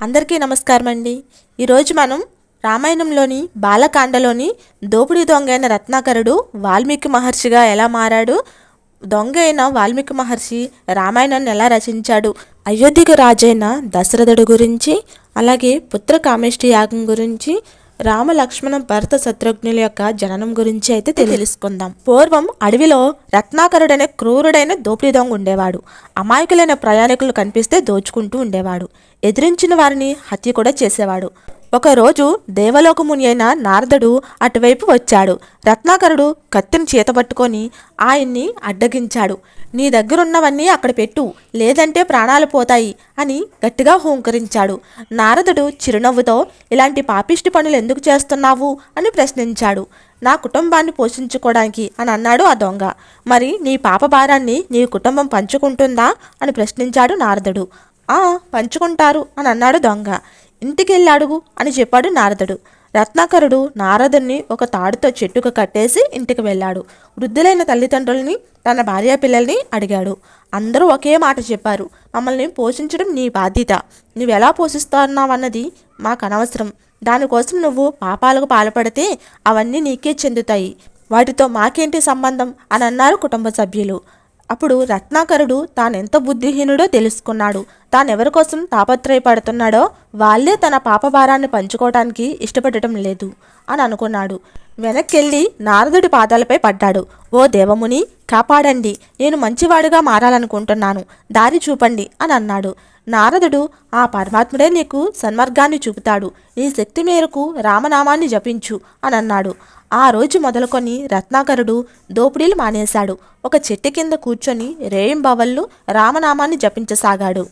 అందరికీ నమస్కారం అండి ఈరోజు మనం రామాయణంలోని బాలకాండలోని దోపిడీ దొంగైన రత్నాకరుడు వాల్మీకి మహర్షిగా ఎలా మారాడు? దొంగ అయిన వాల్మీకి మహర్షి రామాయణాన్ని ఎలా రచించాడు? అయోధ్యకు రాజైన దశరథుడు గురించి అలాగే పుత్ర కామేష్టి యాగం గురించి రామ లక్ష్మణ భరత శత్రుఘ్నుల యొక్క జననం గురించి అయితే తెలుసుకుందాం. పూర్వం అడవిలో రత్నాకరుడనే క్రూరుడైన దోపిడీ దొంగ ఉండేవాడు. అమాయకులైన ప్రయాణికులు కనిపిస్తే దోచుకుంటూ ఉండేవాడు. ఎదిరించిన వారిని హత్య కూడా చేసేవాడు. ఒకరోజు దేవలోకముని అయిన నారదుడు అటువైపు వచ్చాడు. రత్నాకరుడు కత్తిని చేతపట్టుకొని ఆయన్ని అడ్డగించాడు. నీ దగ్గరున్నవన్నీ అక్కడ పెట్టు. లేదంటే ప్రాణాలు పోతాయి అని గట్టిగా హూంకరించాడు. నారదుడు చిరునవ్వుతో ఇలాంటి పాపిష్టి పనులు ఎందుకు చేస్తున్నావు అని ప్రశ్నించాడు. నా కుటుంబాన్ని పోషించుకోవడానికి అని అన్నాడు ఆ దొంగ. మరి నీ పాప భారాన్ని నీ కుటుంబం పంచుకుంటుందా అని ప్రశ్నించాడు నారదుడు. ఆ పంచుకుంటారు అని అన్నాడు దొంగ. ఇంటికెళ్ళి అడుగు అని చెప్పాడు నారదుడు. రత్నాకరుడు నారదుడిని ఒక తాడుతో చెట్టుకు కట్టేసి ఇంటికి వెళ్ళాడు. వృద్ధులైన తల్లిదండ్రుల్ని తన భార్య పిల్లల్ని అడిగాడు. అందరూ ఒకే మాట చెప్పారు. మమ్మల్ని పోషించడం నీ బాధ్యత. నువ్వు ఎలా పోషిస్తున్నావన్నది మాకు అనవసరం దానికోసం నువ్వు పాపాలకు పాల్పడితే అవన్నీ నీకే చెందుతాయి. వాటితో మాకేంటి సంబంధం? అని అన్నారు కుటుంబ సభ్యులు. అప్పుడు రత్నాకరుడు తానెంత బుద్ధిహీనుడో తెలుసుకున్నాడు. తానెవరి కోసం తాపత్రయపడుతున్నాడో వాళ్ళే తన పాపభారాన్ని పంచుకోవటానికి ఇష్టపడటం లేదు అని అనుకున్నాడు. వెనక్కెళ్ళి నారదుడి పాదాలపై పడ్డాడు. ఓ దేవముని కాపాడండి. నేను మంచివాడుగా మారాలనుకుంటున్నాను. దారి చూపండి అని అన్నాడు. నారదుడు ఆ పరమాత్ముడే నీకు సన్మార్గాన్ని చూపుతాడు. నీ శక్తి మేరకు రామనామాన్ని జపించు అని అన్నాడు. ఆ రోజు మొదలుకొని రత్నాకరుడు దోపిడీలు మానేశాడు. ఒక చెట్టు కింద కూర్చొని రేయింబవళ్ళు రామనామాన్ని జపించసాగాడు.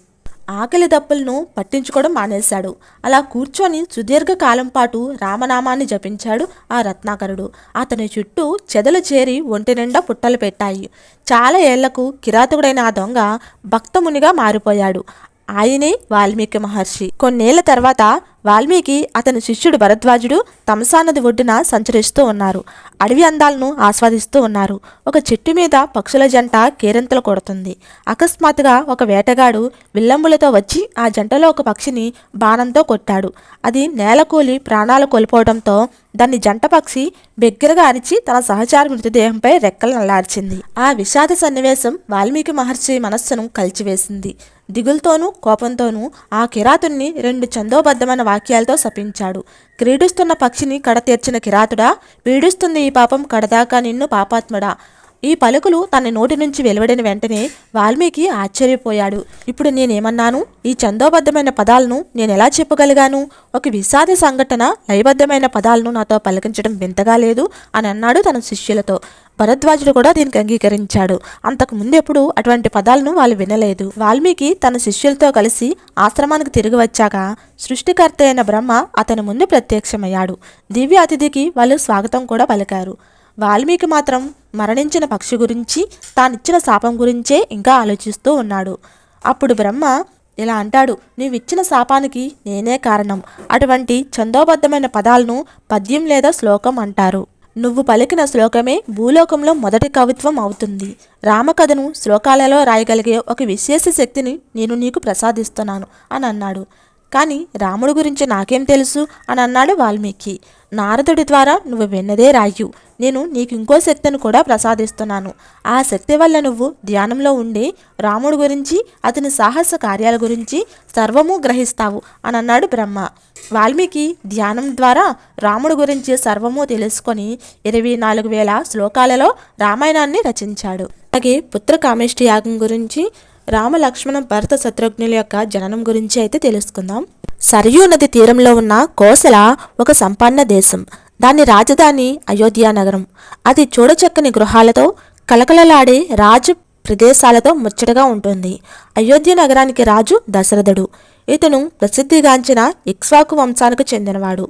ఆకలి దప్పులను పట్టించుకోవడం మానేశాడు. అలా కూర్చొని సుదీర్ఘ కాలం పాటు రామనామాన్ని జపించాడు ఆ రత్నాకరుడు. అతని చుట్టూ చెదలు చేరి ఒంటి నిండా పుట్టలు పెట్టాయి. చాలా ఏళ్ళకు కిరాతకుడైన ఆ దొంగ భక్తమునిగా మారిపోయాడు. ఆయనే వాల్మీకి మహర్షి. కొన్నేళ్ళ తర్వాత వాల్మీకి అతని శిష్యుడు భరద్వాజుడు తమసా నది ఒడ్డున సంచరిస్తూ ఉన్నారు. అడవి అందాలను ఆస్వాదిస్తూ ఉన్నారు. ఒక చెట్టు మీద పక్షుల జంట కేరింతలు కొడుతుంది. అకస్మాత్తుగా ఒక వేటగాడు విల్లంబులతో వచ్చి ఆ జంటలో ఒక పక్షిని బాణంతో కొట్టాడు. అది నేలకూలి ప్రాణాలు కోల్పోవడంతో దాన్ని జంట పక్షి బిగ్గరగా అరిచి తన సహచారి మృతదేహంపై రెక్కలు నల్లార్చింది. ఆ విషాద సన్నివేశం వాల్మీకి మహర్షి మనస్సును కలిచివేసింది. దిగులతోనూ కోపంతోనూ ఆ కిరాతుణ్ణి రెండు చందోబద్ధమైన వాక్యాలతో శపించాడు. క్రీడిస్తున్న పక్షిని కడతీర్చిన కిరాతుడా పీడిస్తుంది ఈ పాపం కడదాకా నిన్ను పాపాత్ముడా. ఈ పలుకులు తన నోటి నుంచి వెలువడిన వెంటనే వాల్మీకి ఆశ్చర్యపోయాడు. ఇప్పుడు నేనేమన్నాను? ఈ చందోబద్ధమైన పదాలను నేను ఎలా చెప్పగలిగాను? ఒక విషాద సంఘటన లయబద్ధమైన పదాలను నాతో పలికించడం వింతగా లేదు అని అన్నాడు తన శిష్యులతో. భరద్వాజుడు కూడా దీనికి అంగీకరించాడు. అంతకు ముందెప్పుడు అటువంటి పదాలను వాళ్ళు వినలేదు. వాల్మీకి తన శిష్యులతో కలిసి ఆశ్రమానికి తిరిగి వచ్చాక సృష్టికర్త అయిన బ్రహ్మ అతని ముందు ప్రత్యక్షమయ్యాడు. దివ్య అతిథికి వాళ్ళు స్వాగతం కూడా పలికారు. వాల్మీకి మాత్రం మరణించిన పక్షి గురించి తానిచ్చిన శాపం గురించే ఇంకా ఆలోచిస్తూ ఉన్నాడు. అప్పుడు బ్రహ్మ ఇలా అంటాడు నీవిచ్చిన శాపానికి నేనే కారణం. అటువంటి ఛందోబద్ధమైన పదాలను పద్యం లేదా శ్లోకం అంటారు. నువ్వు పలికిన శ్లోకమే భూలోకంలో మొదటి కవిత్వం అవుతుంది. రామకథను శ్లోకాలలో రాయగలిగే ఒక విశేష శక్తిని నేను నీకు ప్రసాదిస్తున్నాను అని అన్నాడు. కానీ రాముడి గురించి నాకేం తెలుసు? అని అన్నాడు వాల్మీకి. నారదుడి ద్వారా నువ్వు విన్నదే రాయు. నేను నీకు ఇంకో శక్తిని కూడా ప్రసాదిస్తున్నాను. ఆ శక్తి వల్ల నువ్వు ధ్యానంలో ఉండి రాముడి గురించి అతని సాహస కార్యాల గురించి సర్వము గ్రహిస్తావు అని అన్నాడు బ్రహ్మ. వాల్మీకి ధ్యానం ద్వారా రాముడు గురించి సర్వము తెలుసుకొని ఇరవై నాలుగు వేల శ్లోకాలలో రామాయణాన్ని రచించాడు. అలాగే పుత్ర కామేష్టి యాగం గురించి రామలక్ష్మణం భరత శత్రుఘ్నుల యొక్క జననం గురించి అయితే తెలుసుకుందాం. సరయూ నది తీరంలో ఉన్న కోసల ఒక సంపన్న దేశం. దాని రాజధాని అయోధ్య నగరం. అది చూడచక్కని గృహాలతో కలకలలాడే రాజు ప్రదేశాలతో ముచ్చటగా ఉంటుంది. అయోధ్య నగరానికి రాజు దశరథుడు. ఇతను ప్రసిద్ధిగాంచిన ఇక్స్వాకు వంశానికి చెందినవాడు.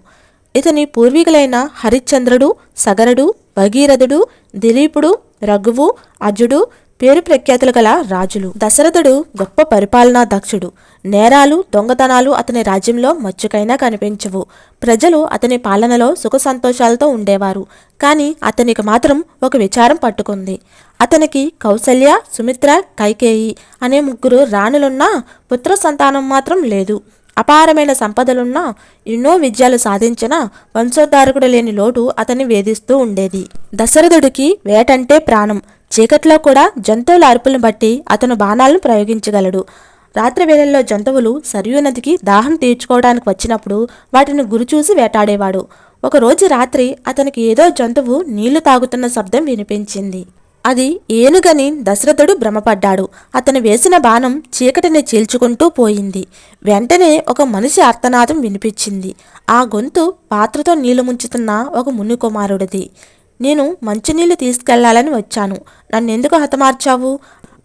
ఇతని పూర్వీకులైన హరిశ్చంద్రుడు సగరుడు భగీరథుడు దిలీపుడు రఘువు అజుడు పేరు ప్రఖ్యాతులు గల రాజులు. దశరథుడు గొప్ప పరిపాలనా దక్షుడు నేరాలు దొంగతనాలు అతని రాజ్యంలో మచ్చుకైనా కనిపించవు. ప్రజలు అతని పాలనలో సుఖ సంతోషాలతో ఉండేవారు. కానీ అతనికి మాత్రం ఒక విచారం పట్టుకుంది. అతనికి కౌసల్య సుమిత్ర కైకేయి అనే ముగ్గురు రాణులున్నా పుత్ర సంతానం మాత్రం లేదు. అపారమైన సంపదలున్నా ఎన్నో విజయాలు సాధించిన వంశోద్ధారకుడు లేని లోటు అతన్ని వేధిస్తూ ఉండేది. దశరథుడికి వేటంటే ప్రాణం. చీకట్లో కూడా జంతువుల అరుపులను బట్టి అతను బాణాలను ప్రయోగించగలడు. రాత్రి వేళల్లో జంతువులు సరియు నదికి దాహం తీర్చుకోవడానికి వచ్చినప్పుడు వాటిని గురిచూసి వేటాడేవాడు. ఒకరోజు రాత్రి అతనికి ఏదో జంతువు నీళ్ళు తాగుతున్న శబ్దం వినిపించింది. అది ఏనుగని దశరథుడు భ్రమపడ్డాడు. అతను వేసిన బాణం చీకటిని చీల్చుకుంటూ పోయింది. వెంటనే ఒక మనిషి అర్తనాదం వినిపించింది. ఆ గొంతు పాత్రతో నీళ్ళు ముంచుతున్న ఒక ముని కుమారుడిది నేను మంచినీళ్ళు తీసుకెళ్ళాలని వచ్చాను. నన్నెందుకు హతమార్చావు?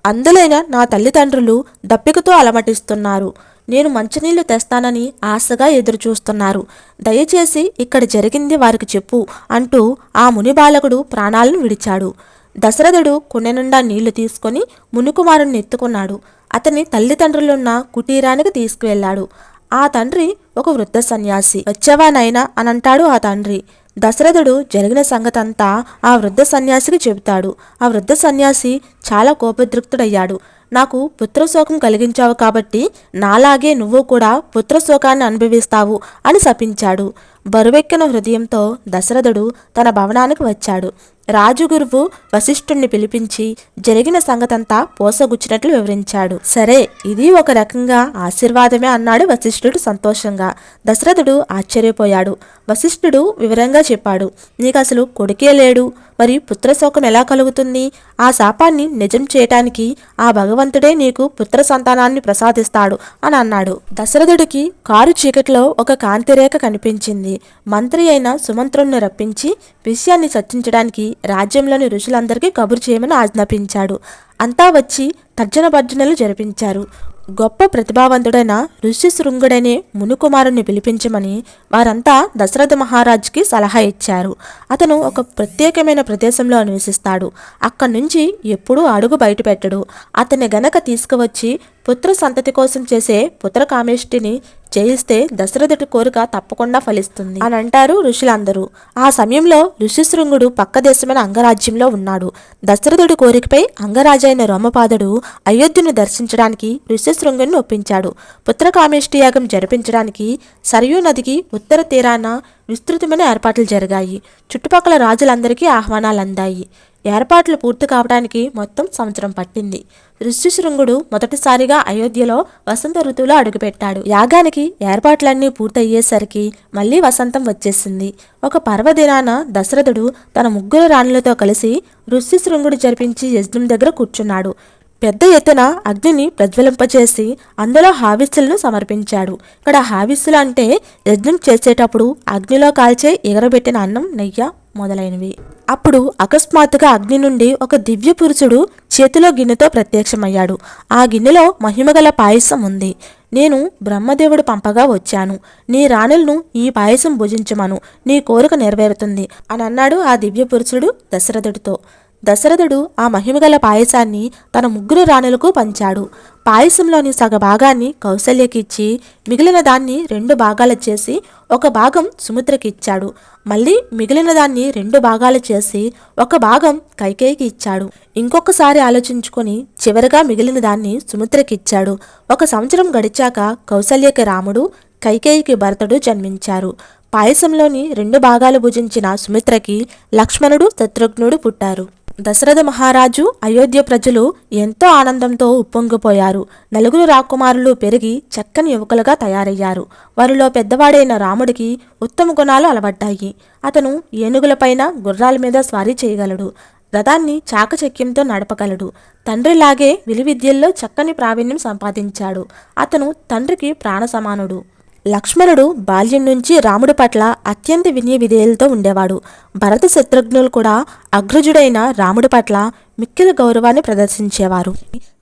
అందులైన నా తల్లిదండ్రులు దప్పికతో అలమటిస్తున్నారు. నేను మంచినీళ్ళు తెస్తానని ఆశగా ఎదురుచూస్తున్నారు. దయచేసి ఇక్కడ జరిగింది వారికి చెప్పు అంటూ ఆ ముని బాలకుడు ప్రాణాలను విడిచాడు. దశరథుడు కుండె నిండా నీళ్ళు తీసుకొని మునికుమారుణ్ణి ఎత్తుకున్నాడు. అతని తల్లిదండ్రులున్న కుటీరానికి తీసుకువెళ్ళాడు. ఆ తండ్రి ఒక వృద్ధ సన్యాసి. వచ్చావా అనంటాడు అని అంటాడు ఆ తండ్రి. దశరథుడు జరిగిన సంగతంతా ఆ వృద్ధ సన్యాసికి చెబుతాడు. ఆ వృద్ధ సన్యాసి చాలా కోపదృక్తుడయ్యాడు నాకు పుత్రశోకం కలిగించావు కాబట్టి నాలాగే నువ్వు కూడా పుత్రశోకాన్ని అనుభవిస్తావు అని శపించాడు. బరువెక్కిన హృదయంతో దశరథుడు తన భవనానికి వచ్చాడు. రాజుగురువు వశిష్ఠుణ్ణి పిలిపించి జరిగిన సంగతంతా పోసగుచ్చినట్లు వివరించాడు. సరే ఇది ఒక రకంగా ఆశీర్వాదమే అన్నాడు వశిష్ఠుడు సంతోషంగా. దశరథుడు ఆశ్చర్యపోయాడు. వశిష్ఠుడు వివరంగా చెప్పాడు. నీకు అసలు కొడుకే లేడు. మరి పుత్రశోకం ఎలా కలుగుతుంది? ఆ శాపాన్ని నిజం చేయటానికి ఆ భగవంతుడే నీకు పుత్ర సంతానాన్ని ప్రసాదిస్తాడు అని అన్నాడు. దశరథుడికి కారు చీకట్లో ఒక కాంతిరేఖ కనిపించింది. మంత్రి అయిన సుమంత్రుణ్ణి రప్పించి విషయాన్ని చర్చించడానికి రాజ్యంలోని ఋషులందరికీ కబురు చేయమని ఆజ్ఞాపించాడు. అంతా వచ్చి తర్జన భర్జనలు జరిపించారు. గొప్ప ప్రతిభావంతుడైన ఋషి శృంగుడనే మునుకుమారుని పిలిపించమని వారంతా దశరథ మహారాజుకి సలహా ఇచ్చారు. అతను ఒక ప్రత్యేకమైన ప్రదేశంలో నివసిస్తాడు. అక్కడి నుంచి ఎప్పుడూ అడుగు బయటపెట్టడు. అతన్ని గనక తీసుకువచ్చి పుత్ర సంతతి కోసం చేసే పుత్ర కామేష్టిని చేయిస్తే దశరథుడి కోరిక తప్పకుండా ఫలిస్తుంది అని అంటారు ఋషులందరూ. ఆ సమయంలో ఋషిశృంగుడు పక్క దేశమైన అంగరాజ్యంలో ఉన్నాడు. దశరథుడి కోరికపై అంగరాజైన రోమపాదుడు అయోధ్యను దర్శించడానికి ఋషిశృంగుని ఒప్పించాడు. పుత్రకామేష్టి యాగం జరిపించడానికి సరయూ నదికి ఉత్తర తీరాన విస్తృతమైన ఏర్పాట్లు జరిగాయి. చుట్టుపక్కల రాజులందరికీ ఆహ్వానాలు అందాయి ఏర్పాట్లు పూర్తి కావడానికి మొత్తం సంవత్సరం పట్టింది. ఋష్యశృంగుడు మొదటిసారిగా అయోధ్యలో వసంత ఋతువులో అడుగుపెట్టాడు. యాగానికి ఏర్పాట్లన్నీ పూర్తయ్యేసరికి మళ్ళీ వసంతం వచ్చేసింది. ఒక పర్వదినాన దశరథుడు తన ముగ్గురు రాణులతో కలిసి ఋష్యశృంగుడు జరిపించి యజ్ఞం దగ్గర కూర్చున్నాడు. పెద్ద ఎత్తున అగ్నిని ప్రజ్వలింపచేసి అందులో హావిస్సులను సమర్పించాడు. ఇక్కడ హావిస్సులు అంటే యజ్ఞం చేసేటప్పుడు అగ్నిలో కాల్చే ఎగరబెట్టిన అన్నం నెయ్య మొదలైనవి. అప్పుడు అకస్మాత్తుగా అగ్ని నుండి ఒక దివ్య పురుషుడు చేతిలో గిన్నెతో ప్రత్యక్షమయ్యాడు. ఆ గిన్నెలో మహిమగల పాయసం ఉంది. నేను బ్రహ్మదేవుడు పంపగా వచ్చాను. నీ రాణులను ఈ పాయసం భుజించమను. నీ కోరిక నెరవేరుతుంది అని అన్నాడు ఆ దివ్య పురుషుడు దశరథుడితో. దశరథుడు ఆ మహిమగల పాయసాన్ని తన ముగ్గురు రాణులకు పంచాడు. పాయసంలోని సగ భాగాన్ని కౌసల్యకిచ్చి మిగిలిన దాన్ని రెండు భాగాలు చేసి ఒక భాగం సుముద్రకి ఇచ్చాడు. మళ్ళీ మిగిలిన దాన్ని రెండు భాగాలు చేసి ఒక భాగం కైకేయికి ఇచ్చాడు. ఇంకొకసారి ఆలోచించుకొని చివరగా మిగిలిన దాన్ని సుమిత్రకి ఇచ్చాడు. ఒక సంవత్సరం గడిచాక కౌసల్యకి రాముడు కైకేయికి భరతుడు జన్మించారు. పాయసంలోని రెండు భాగాలు భుజించిన సుమిత్రకి లక్ష్మణుడు శత్రుఘ్నుడు పుట్టారు. దశరథ మహారాజు అయోధ్య ప్రజలు ఎంతో ఆనందంతో ఉప్పొంగిపోయారు. నలుగురు రాకుమారులు పెరిగి చక్కని యువకులుగా తయారయ్యారు. వారిలో పెద్దవాడైన రాముడికి ఉత్తమ గుణాలు అలవడ్డాయి. అతను ఏనుగులపైన గుర్రాల మీద స్వారీ చేయగలడు. రథాన్ని చాకచక్యంతో నడపగలడు. తండ్రిలాగే విలువిద్యల్లో చక్కని ప్రావీణ్యం సంపాదించాడు. అతను తండ్రికి ప్రాణ సమానుడు లక్ష్మణుడు బాల్యం నుంచి రాముడి పట్ల అత్యంత వినయ విధేయులతో ఉండేవాడు. భరత శత్రుఘ్నులు కూడా అగ్రజుడైన రాముడి పట్ల మిక్కిల గౌరవాన్ని ప్రదర్శించేవారు.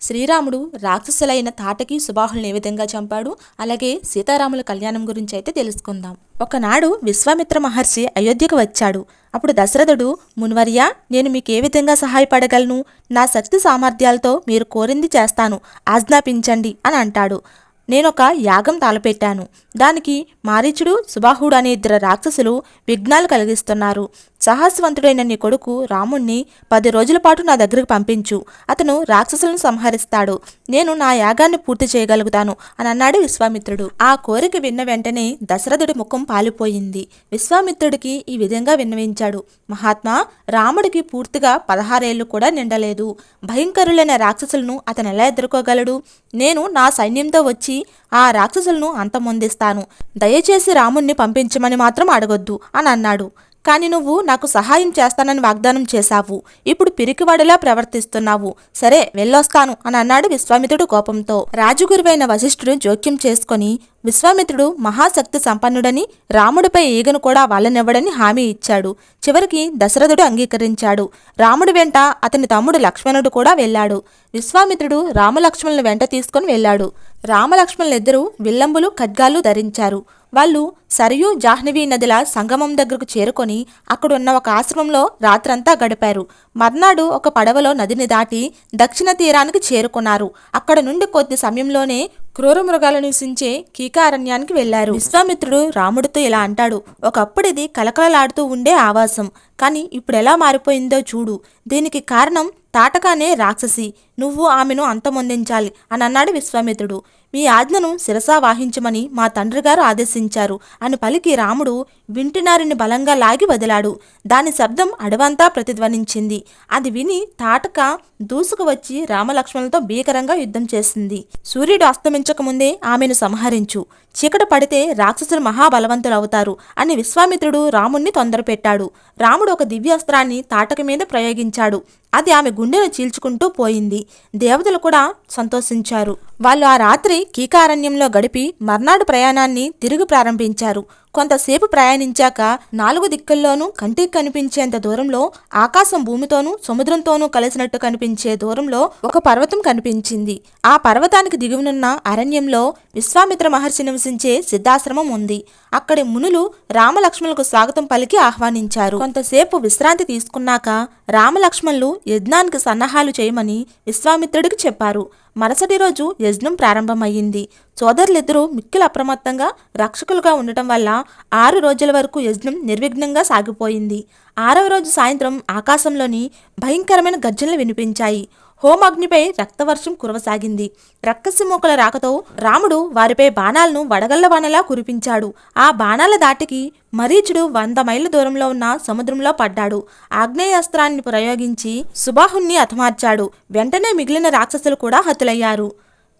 శ్రీరాముడు రాక్షసులైన తాటకి సుబాహుల్ని ఏ విధంగా చంపాడు? అలాగే సీతారాముల కళ్యాణం గురించి అయితే తెలుసుకుందాం. ఒకనాడు విశ్వామిత్ర మహర్షి అయోధ్యకు వచ్చాడు. అప్పుడు దశరథుడు మున్వర్య నేను మీకు ఏ విధంగా సహాయపడగలను? నా శక్తి సామర్థ్యాలతో మీరు కోరింది చేస్తాను. ఆజ్ఞాపించండి అని అంటాడు. నేనొక యాగం తాళపెట్టాను. దానికి మారీచుడు సుబాహుడు అనే ఇద్దరు రాక్షసులు విఘ్నాలు కలిగిస్తున్నారు. సాహసవంతుడైన నీ కొడుకు రాముణ్ణి పది రోజుల పాటు నా దగ్గరకు పంపించు. అతను రాక్షసులను సంహరిస్తాడు. నేను నా యాగాన్ని పూర్తి చేయగలుగుతాను అని అన్నాడు విశ్వామిత్రుడు. ఆ కోరిక విన్న వెంటనే దశరథుడి ముఖం పాలిపోయింది. విశ్వామిత్రుడికి ఈ విధంగా విన్నవించాడు. మహాత్మా రాముడికి పూర్తిగా పదహారేళ్ళు కూడా నిండలేదు. భయంకరులైన రాక్షసులను అతను ఎలా ఎదుర్కోగలడు? నేను నా సైన్యంతో వచ్చి ఆ రాక్షసులను అంతమొందిస్తాను. దయచేసి రాముణ్ణి పంపించమని మాత్రం అడగొద్దు అని అన్నాడు. కానీ నువ్వు నాకు సహాయం చేస్తానని వాగ్దానం చేశావు. ఇప్పుడు పిరికివాడిలా ప్రవర్తిస్తున్నావు. సరే వెళ్ళొస్తాను అని అన్నాడు విశ్వామిత్రుడు కోపంతో. రాజుగురువైన వశిష్ఠుడు జోక్యం చేసుకొని విశ్వామిత్రుడు మహాశక్తి సంపన్నుడని రాముడిపై ఈగను కూడా వాళ్ళనివ్వడని హామీ ఇచ్చాడు. చివరికి దశరథుడు అంగీకరించాడు. రాముడి వెంట అతని తమ్ముడు లక్ష్మణుడు కూడా వెళ్ళాడు. విశ్వామిత్రుడు రామలక్ష్మణుల వెంట తీసుకొని వెళ్ళాడు. రామలక్ష్మణులిద్దరూ విల్లంబులు ఖడ్గాలు ధరించారు. వాళ్ళు సరియు జాహ్నవి నదిల సంగమం దగ్గరకు చేరుకొని అక్కడున్న ఒక ఆశ్రమంలో రాత్రంతా గడిపారు. మర్నాడు ఒక పడవలో నదిని దాటి దక్షిణ తీరానికి చేరుకున్నారు. అక్కడ నుండి కొద్ది సమయంలోనే క్రూర మృగాలు నివసించే కీకారణ్యానికి వెళ్ళారు విశ్వామిత్రుడు రాముడితో ఇలా అంటాడు ఒకప్పుడు ఇది కలకలలాడుతూ ఉండే ఆవాసం కానీ ఇప్పుడు ఎలా మారిపోయిందో చూడు. దీనికి కారణం తాటకానే రాక్షసి. నువ్వు ఆమెను అంతమొందించాలి అని అన్నాడు విశ్వామిత్రుడు. మీ ఆజ్ఞను శిరసా వాహించమని మా తండ్రిగారు ఆదేశించారు అని పలికి రాముడు వింటినారిని బలంగా లాగి వదిలాడు. దాని శబ్దం అడవంతా ప్రతిధ్వనించింది. అది విని తాటక దూసుకు వచ్చి రామలక్ష్మణులతో భీకరంగా యుద్ధం చేసింది. సూర్యుడు అస్తమించక ముందే ఆమెను సంహరించు. చీకట పడితే రాక్షసులు మహాబలవంతులవుతారు అని విశ్వామిత్రుడు రాముణ్ణి తొందరపెట్టాడు. రాముడు ఒక దివ్యాస్త్రాన్ని తాటక మీద ప్రయోగించాడు. అది ఆమె గుండెను చీల్చుకుంటూ పోయింది. దేవతలు కూడా సంతోషించారు. వాళ్ళు ఆ రాత్రి కీకారణ్యంలో గడిపి మర్నాడు ప్రయాణాన్ని తిరిగి ప్రారంభించారు. కొంతసేపు ప్రయాణించాక నాలుగు దిక్కుల్లోనూ కంటికి కనిపించేంత దూరంలో ఆకాశం భూమితోనూ సముద్రంతోనూ కలిసినట్టు కనిపించే దూరంలో ఒక పర్వతం కనిపించింది. ఆ పర్వతానికి దిగువనున్న అరణ్యంలో విశ్వామిత్ర మహర్షి నివసించే సిద్ధాశ్రమం ఉంది. అక్కడి మునులు రామలక్ష్మణులకు స్వాగతం పలికి ఆహ్వానించారు. కొంతసేపు విశ్రాంతి తీసుకున్నాక రామలక్ష్మణులు యజ్ఞానికి సన్నాహాలు చేయమని విశ్వామిత్రుడికి చెప్పారు. మరుసటి రోజు యజ్ఞం ప్రారంభమయ్యింది. సోదరులిద్దరూ మిక్కిలు అప్రమత్తంగా రక్షకులుగా ఉండటం వల్ల ఆరు రోజుల వరకు యజ్ఞం నిర్విఘ్నంగా సాగిపోయింది. ఆరవ రోజు సాయంత్రం ఆకాశంలోని భయంకరమైన గర్జనలు వినిపించాయి. హోమాగ్నిపై రక్తవర్షం కురవసాగింది. రక్కసిమూకల రాకతో రాముడు వారిపై బాణాలను వడగళ్ళ బాణలా కురిపించాడు. ఆ బాణాల దాటికి మరీచుడు వంద మైళ్ళ దూరంలో ఉన్న సముద్రంలో పడ్డాడు. ఆగ్నేయాస్త్రాన్ని ప్రయోగించి సుబాహుణ్ణి హతమార్చాడు. వెంటనే మిగిలిన రాక్షసులు కూడా హతులయ్యారు.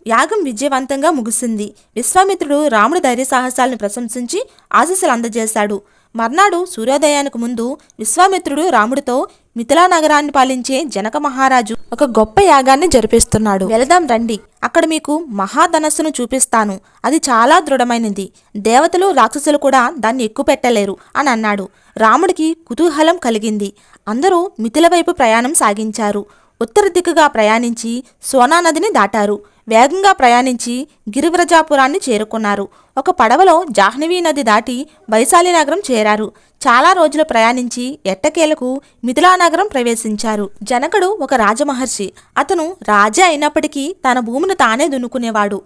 యాగం విజయవంతంగా ముగిసింది విశ్వామిత్రుడు రాముడి ధైర్య సాహసాలను ప్రశంసించి ఆశీస్సులు అందజేశాడు. మర్నాడు సూర్యోదయానికి ముందు విశ్వామిత్రుడు రాముడితో మిథిలా నగరాన్ని పాలించే జనక మహారాజు ఒక గొప్ప యాగాన్ని జరిపిస్తున్నాడు. వెళదాం రండి. అక్కడ మీకు మహాధనస్సును చూపిస్తాను. అది చాలా దృఢమైనది. దేవతలు రాక్షసులు కూడా దాన్ని ఎక్కుపెట్టలేరు అని అన్నాడు. రాముడికి కుతూహలం కలిగింది. అందరూ మిథిల వైపు ప్రయాణం సాగించారు. ఉత్తర దిక్కుగా ప్రయాణించి సోనా నదిని దాటారు. వేగంగా ప్రయాణించి గిరివ్రజాపురాన్ని చేరుకున్నారు. ఒక పడవలో జాహ్నవీ నది దాటి వైశాలి నగరం చేరారు. చాలా రోజులు ప్రయాణించి ఎట్టకేలకు మిథిలానగరం ప్రవేశించారు. జనకుడు ఒక రాజమహర్షి. అతను రాజా అయినప్పటికీ తన భూమిని తానే దున్నుకునేవాడు.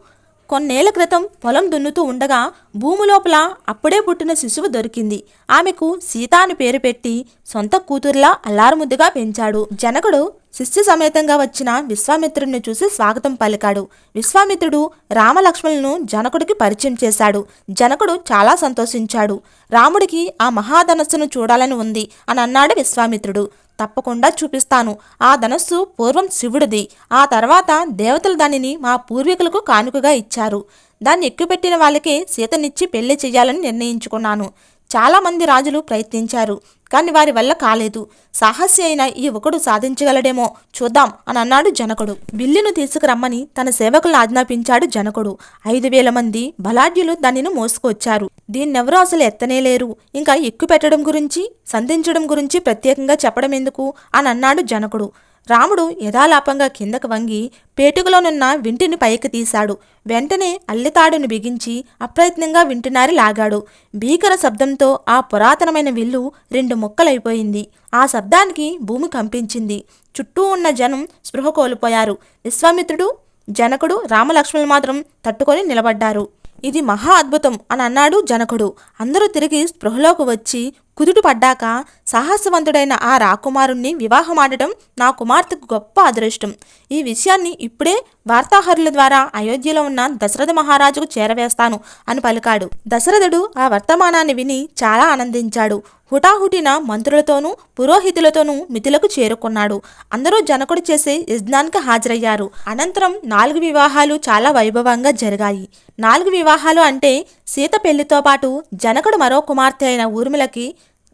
కొన్నేళ్ళ క్రితం పొలం దున్నుతూ ఉండగా భూమి లోపల అప్పుడే పుట్టిన శిశువు దొరికింది. ఆమెకు సీత అని పేరు పెట్టి సొంత కూతుర్లా అల్లారుముద్దుగా పెంచాడు. జనకుడు శిష్య సమేతంగా వచ్చిన విశ్వామిత్రుడిని చూసి స్వాగతం పలికాడు. విశ్వామిత్రుడు రామలక్ష్మణులను జనకుడికి పరిచయం చేశాడు. జనకుడు చాలా సంతోషించాడు. రాముడికి ఆ మహాధనస్సును చూడాలని ఉంది అని అన్నాడు విశ్వామిత్రుడు. తప్పకుండా చూపిస్తాను. ఆ ధనస్సు పూర్వం శివుడిది. ఆ తర్వాత దేవతలు దానిని మా పూర్వీకులకు కానుకగా ఇచ్చారు. దాన్ని ఎక్కుపెట్టిన వాళ్ళకే సీతనిచ్చి పెళ్ళి చేయాలని నిర్ణయించుకున్నాను. చాలామంది రాజులు ప్రయత్నించారు కానీ వారి వల్ల కాలేదు. సాహసి అయిన ఈ ఒకడు సాధించగలడేమో చూద్దాం అని అన్నాడు జనకుడు. బిల్లును తీసుకురమ్మని తన సేవకులను ఆజ్ఞాపించాడు జనకుడు. ఐదు వేల మంది బలాఢ్యులు దానిని మోసుకొచ్చారు దీన్నెవరూ అసలు ఎత్తనేలేరు ఇంకా ఎక్కు పెట్టడం గురించి సంధించడం గురించి ప్రత్యేకంగా చెప్పడం ఎందుకు అని అన్నాడు జనకుడు. రాముడు యథాలాపంగా కిందకు వంగి పేటుకలోనున్న వింటిని పైకి తీశాడు. వెంటనే అల్లితాడును బిగించి అప్రయత్నంగా వింటినారి లాగాడు. భీకర శబ్దంతో ఆ పురాతనమైన విల్లు రెండు ముక్కలైపోయింది. ఆ శబ్దానికి భూమి కంపించింది. చుట్టూ ఉన్న జనం స్పృహ కోల్పోయారు. విశ్వామిత్రుడు జనకుడు రామలక్ష్మణులు మాత్రం తట్టుకొని నిలబడ్డారు. ఇది మహా అద్భుతం అని అన్నాడు జనకుడు. అందరూ తిరిగి స్పృహలోకి వచ్చి కుదుట పడ్డాక సాహసవంతుడైన ఆ రాకుమారుణ్ణి వివాహమాడటం నా కుమార్తెకు గొప్ప అదృష్టం. ఈ విషయాన్ని ఇప్పుడే వార్తాహరుల ద్వారా అయోధ్యలో ఉన్న దశరథ మహారాజుకు చేరవేస్తాను అని పలికాడు. దశరథుడు ఆ వర్తమానాన్ని విని చాలా ఆనందించాడు. హుటాహుటిన మంత్రులతోనూ పురోహితులతోనూ మిథులకు చేరుకున్నాడు. అందరూ జనకుడు చేసే యజ్ఞానికి హాజరయ్యారు. అనంతరం నాలుగు వివాహాలు చాలా వైభవంగా జరిగాయి. నాలుగు వివాహాలు అంటే సీత పెళ్ళితో పాటు జనకుడు మరో కుమార్తె అయిన ఊర్మిళకి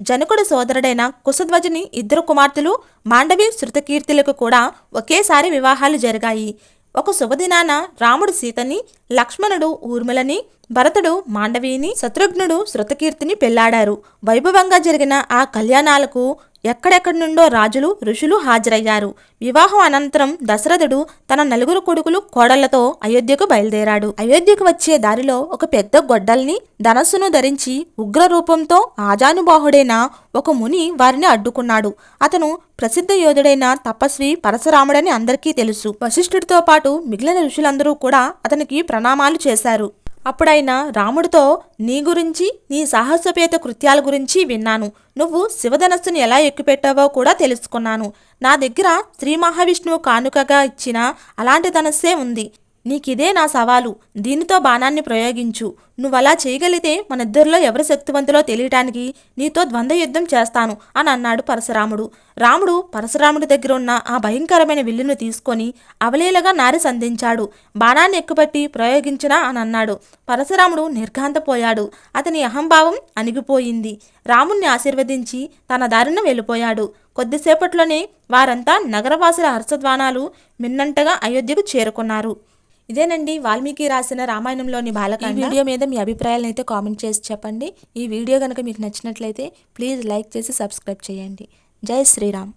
జనకుడు సోదరుడైన కుశధ్వజుని ఇద్దరు కుమార్తెలు మాండవి శృతకీర్తులకు కూడా ఒకేసారి వివాహాలు జరిగాయి. ఒక శుభదినాన రాముడు సీతని లక్ష్మణుడు ఊర్మిళని భరతుడు మాండవిని శత్రుఘ్నుడు శృతకీర్తిని పెళ్ళాడారు. వైభవంగా జరిగిన ఆ కళ్యాణాలకు ఎక్కడెక్కడి నుండో రాజులు ఋషులు హాజరయ్యారు. వివాహం అనంతరం దశరథుడు తన నలుగురు కొడుకులు కోడళ్ళతో అయోధ్యకు బయలుదేరాడు. అయోధ్యకు వచ్చే దారిలో ఒక పెద్ద గొడ్డల్ని ధనస్సును ధరించి ఉగ్ర రూపంతో ఆజానుబాహుడైన ఒక ముని వారిని అడ్డుకున్నాడు. అతను ప్రసిద్ధ యోధుడైన తపస్వి పరశురాముడని అందరికీ తెలుసు. వశిష్ఠుడితో పాటు మిగిలిన ఋషులందరూ కూడా అతనికి ప్రణామాలు చేశారు. అప్పుడైనా రాముడితో నీ గురించి నీ సాహసపేత కృత్యాల గురించి విన్నాను. నువ్వు శివధనస్సును ఎలా ఎక్కుపెట్టావో కూడా తెలుసుకున్నాను. నా దగ్గర శ్రీ మహావిష్ణువు కానుకగా ఇచ్చిన అలాంటి ధనస్సే ఉంది. నీకిదే నా సవాలు. దీనితో బాణాన్ని ప్రయోగించు. నువ్వలా చేయగలిగితే మన ఎవరి శక్తివంతులో తెలియటానికి నీతో ద్వంద్వ యుద్ధం చేస్తాను అని అన్నాడు పరశురాముడు. రాముడు పరశురాముడి దగ్గర ఉన్న ఆ భయంకరమైన విల్లును తీసుకొని అవలీలగా నారి సంధించాడు. బాణాన్ని ఎక్కుపట్టి ప్రయోగించినా అని అన్నాడు. పరశురాముడు నిర్ఘాంతపోయాడు. అతని అహంభావం అణిగిపోయింది. రాముణ్ణి ఆశీర్వదించి తన దారిన వెళ్ళిపోయాడు. కొద్దిసేపట్లోనే వారంతా నగరవాసుల హర్షధ్వానాలు మిన్నంటగా అయోధ్యకు చేరుకున్నారు. ఇదేనండి వాల్మీకి రాసిన రామాయణంలోని బాలకాండ. ఈ వీడియో మీద మీ అభిప్రాయాలను అయితే కామెంట్ చేసి చెప్పండి. ఈ వీడియో కనుక మీకు నచ్చినట్లయితే ప్లీజ్ లైక్ చేసి సబ్స్క్రైబ్ చేయండి. జై శ్రీరామ్.